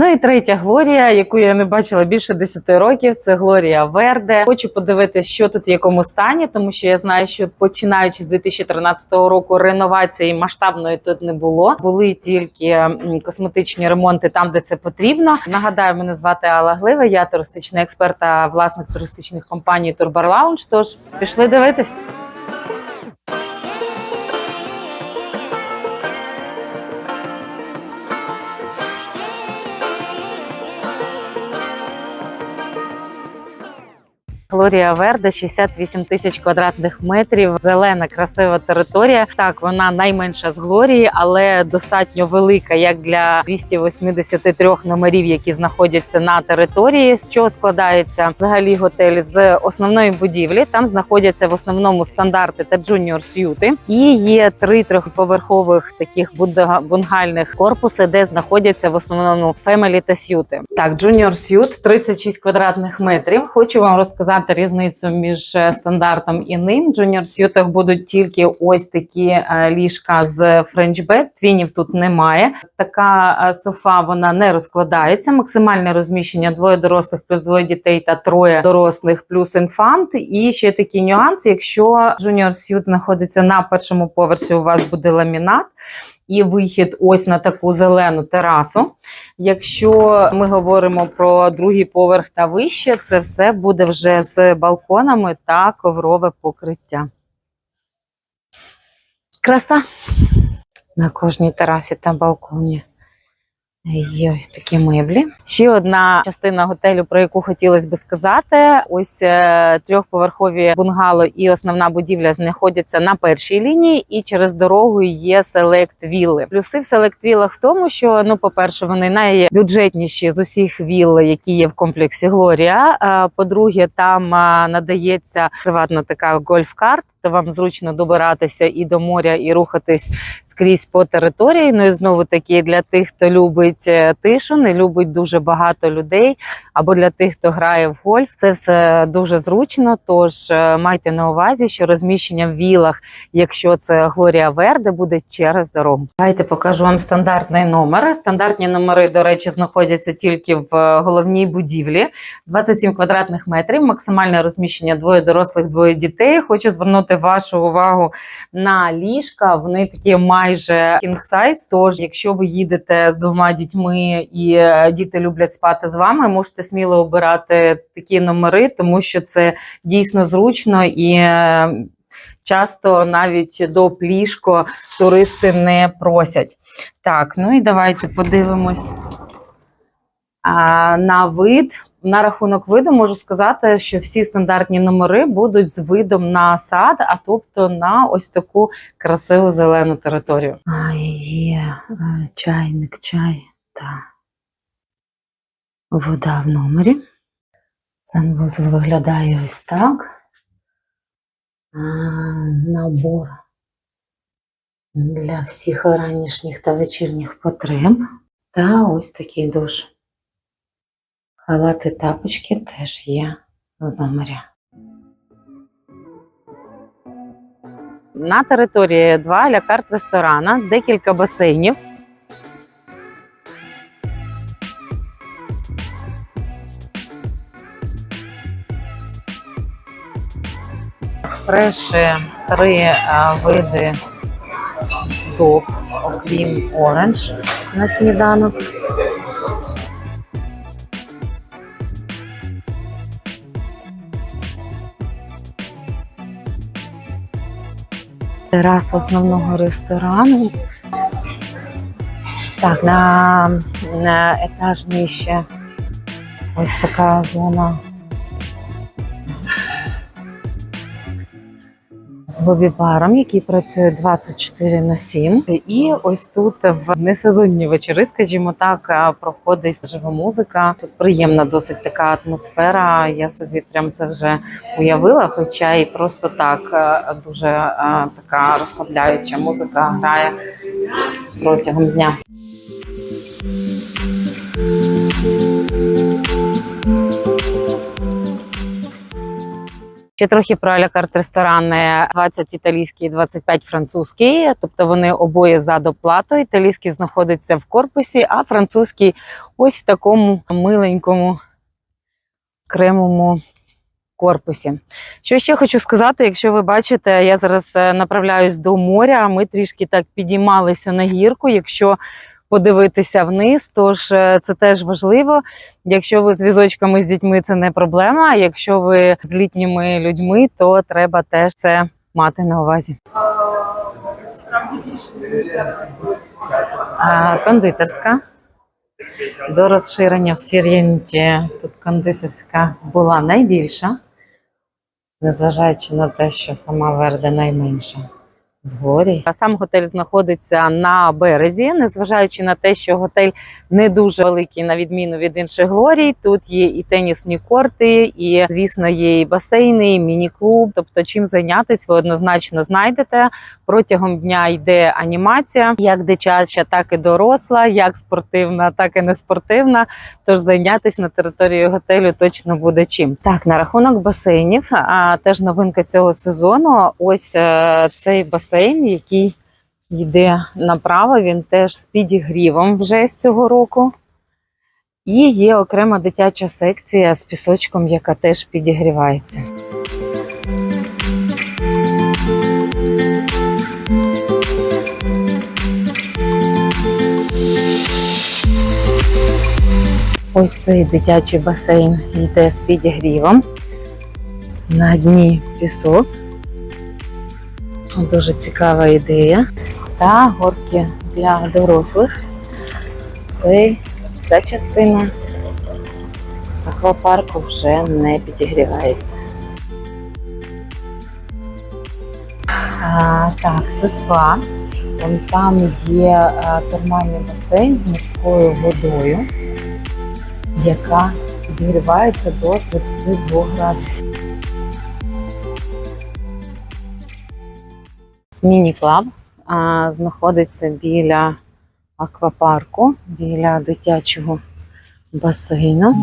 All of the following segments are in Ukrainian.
Ну і третя Глорія, яку я не бачила більше 10 років, це Глорія Верде. Хочу подивитися, що тут в якому стані, тому що я знаю, що починаючи з 2013 року реновації масштабної тут не було. Були тільки косметичні ремонти там, де це потрібно. Нагадаю, мене звати Алла Глива, я туристичний експерт та власник туристичних компаній Turbar Lounge. Тож пішли дивитись. Глорія Верде 68 тисяч квадратних метрів. Зелена, красива територія. Так, вона найменша з Глорії, але достатньо велика, як для 283 номерів, які знаходяться на території. З чого складається взагалі готель з основної будівлі? Там знаходяться в основному стандарти та джуніор сюти. І є три трьохповерхових таких бунгальних корпуси, де знаходяться в основному фемелі та сюти. Так, джуніор сют 36 квадратних метрів. Хочу вам розказати різницю між е, стандартом і ним. В Junior сютах будуть тільки ось такі е, ліжка з bed, твінів тут немає. Така е, софа вона не розкладається. Максимальне розміщення двоє дорослих плюс двоє дітей та троє дорослих плюс інфант. І ще такий нюанс: якщо Junior Suite знаходиться на першому поверсі, у вас буде ламінат. І вихід ось на таку зелену терасу. Якщо ми говоримо про другий поверх та вище, це все буде вже з балконами та коврове покриття. Краса на кожній терасі та балконі. Є ось такі меблі. Ще одна частина готелю, про яку хотілося би сказати: ось е, трьохповерхові бунгало і основна будівля знаходяться на першій лінії, і через дорогу є селект вілли. Плюси в селект віллах в тому, що ну, по-перше, вони найбюджетніші з усіх вілл, які є в комплексі Глорія. Е, По-друге, там е, надається приватна така гольф-карт, то вам зручно добиратися і до моря, і рухатись скрізь по території. Ну і знову таки для тих, хто любить е, тишу, не любить дуже багато людей, або для тих, хто грає в гольф. Це все дуже зручно. Тож е, майте на увазі, що розміщення в вілах, якщо це Глорія Верде, буде через дорогу. Давайте покажу вам стандартний номер. Стандартні номери, до речі, знаходяться тільки в е, головній будівлі. 27 квадратних метрів, максимальне розміщення двоє дорослих, двоє дітей. Хочу звернути вашу увагу на ліжка. Вони такі майже king size. Тож, якщо ви їдете з двома дітьми і е, діти люблять спати з вами, можете сміло обирати такі номери, тому що це дійсно зручно і. е, Часто навіть до пліжко туристи не просять. Так, ну і давайте подивимось на вид. На рахунок виду можу сказати, що всі стандартні номери будуть з видом на сад, а тобто на ось таку красиву зелену територію. А, є е, чайник, чай та вода в номері. Санвузол виглядає ось так. А, набор для всіх ранішніх та вечірніх потреб. Та ось такий душ. Халати тапочки теж є в номері. На території два лякарт ресторана, декілька басейнів. Фреші три е, види суп, окрім оранж на сніданок. Тераса основного ресторану. Так, на, на етаж нижче ось така зона з лобі-баром, який працює 24 на 7. І ось тут в несезонні вечори, скажімо так, проходить жива музика. Тут приємна досить така атмосфера. Я собі прям це вже уявила, хоча і просто так дуже така розслабляюча музика грає протягом дня. Ще трохи про алякарт ресторани 20 італійський, 25 французький. Тобто вони обоє за доплату. Італійський знаходиться в корпусі, а французький ось в такому миленькому кремому корпусі. Що ще хочу сказати, якщо ви бачите, я зараз е, направляюсь до моря. Ми трішки так підіймалися на гірку. Якщо подивитися вниз, тож е, це теж важливо. Якщо ви з візочками з дітьми, це не проблема. А якщо ви з літніми людьми, то треба теж це мати на увазі. Кондитерська. До розширення в Сір'єнті тут кондитерська була найбільша, незважаючи на те, що сама Верде найменша. Згорі. Сам готель знаходиться на березі, незважаючи на те, що готель не дуже великий, на відміну від інших глорій. Тут є і тенісні корти, і звісно, є і басейни, і міні-клуб. Тобто, чим зайнятися, ви однозначно знайдете. Протягом дня йде анімація, як дитяча, так і доросла, як спортивна, так і не спортивна. Тож зайнятися на території готелю точно буде чим. Так, на рахунок басейнів, а теж новинка цього сезону. Ось е, цей басейн, який йде направо, він теж з підігрівом вже з цього року. І є окрема дитяча секція з пісочком, яка теж підігрівається. Ось цей дитячий басейн йде з підігрівом. На дні пісок. Дуже цікава ідея. Та горки для дорослих. Цей, ця частина аквапарку вже не підігрівається. А, так, це спа. Там є а, термальний басейн з морською водою, яка підігрівається до 22 градусів. Міні-клаб знаходиться біля аквапарку, біля дитячого басейну.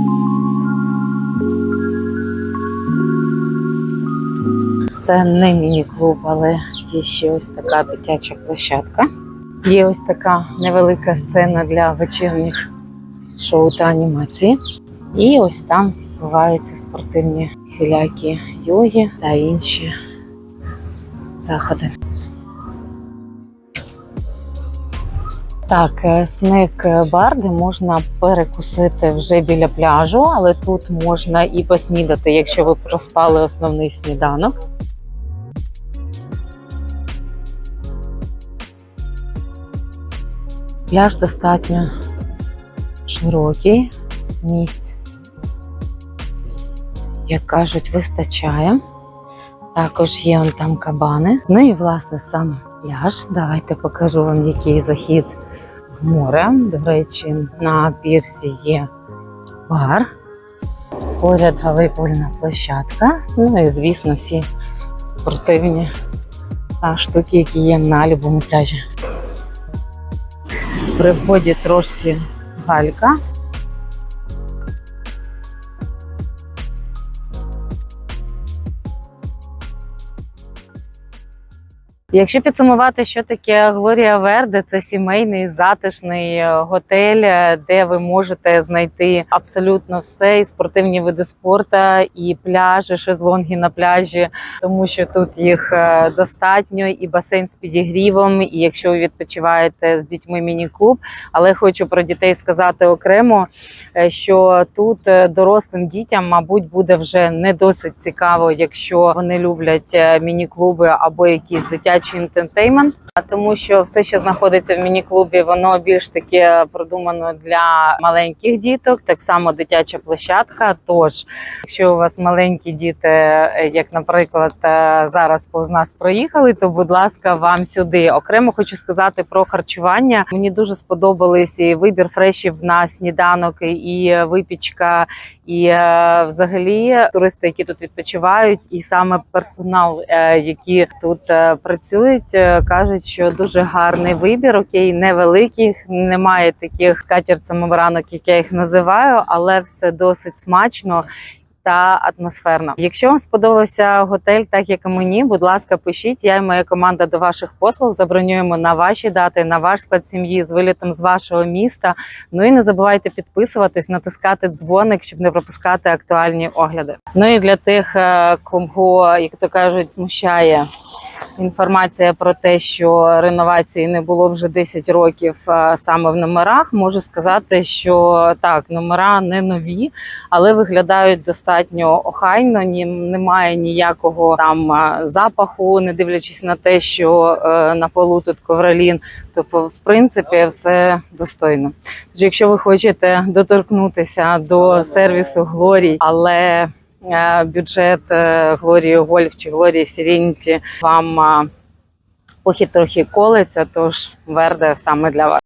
Це не міні-клуб, але є ще ось така дитяча площадка. Є ось така невелика сцена для вечірніх шоу та анімації. І ось там відбуваються спортивні всілякі йоги та інші заходи. Так, е, снек бар, де можна перекусити вже біля пляжу, але тут можна і поснідати, якщо ви проспали основний сніданок. Пляж достатньо широкий, місць, як кажуть, вистачає. Також є он там кабани. Ну і власне сам пляж. Давайте покажу вам, який захід в море. До речі, на пірсі є бар. Поряд волейбольна площадка. Ну і, звісно, всі спортивні штуки, які є на будь-якому пляжі. При вході трошки file का Якщо підсумувати, що таке Глорія Верде, це сімейний затишний е, готель, е, де ви можете знайти абсолютно все, і спортивні види спорту, і пляжі, шезлонги на пляжі, тому що тут їх е, достатньо, і басейн з підігрівом. І якщо ви відпочиваєте з дітьми міні-клуб, але хочу про дітей сказати окремо, що тут дорослим дітям, мабуть, буде вже не досить цікаво, якщо вони люблять міні-клуби або якісь дитячі інтентеймент. А тому, що все, що знаходиться в міні-клубі, воно більш таке продумано для маленьких діток, так само дитяча площадка. Тож, якщо у вас маленькі діти, е, як, наприклад, е, зараз повз нас проїхали, то будь ласка, вам сюди. Окремо хочу сказати про харчування. Мені дуже сподобались і вибір фрешів на сніданок, і випічка, і е, взагалі туристи, які тут відпочивають, і саме персонал, е, які тут е, працюють, кажуть, що дуже гарний вибір. Окей, невеликий, немає таких скатерцем ранок, як я їх називаю, але все досить смачно. Та атмосферно. Якщо вам сподобався готель, так як і мені, будь ласка, пишіть. Я і моя команда до ваших послуг забронюємо на ваші дати, на ваш склад сім'ї з вилітом з вашого міста. Ну і не забувайте підписуватись, натискати дзвоник, щоб не пропускати актуальні огляди. Ну і для тих, е, кого, як то кажуть, смущає інформація про те, що реновації не було вже 10 років е, саме в номерах. Можу сказати, що так, номера не нові, але виглядають достатньо охайно. Ні, немає ніякого там е, запаху, не дивлячись на те, що е, на полу тут ковролін. Тобто, в принципі, все достойно. Тож, якщо ви хочете доторкнутися до сервісу Глорій, але бюджет е, Глорії Гольф чи Глорії Сірінті вам похід трохи колиться, тож Верде саме для вас.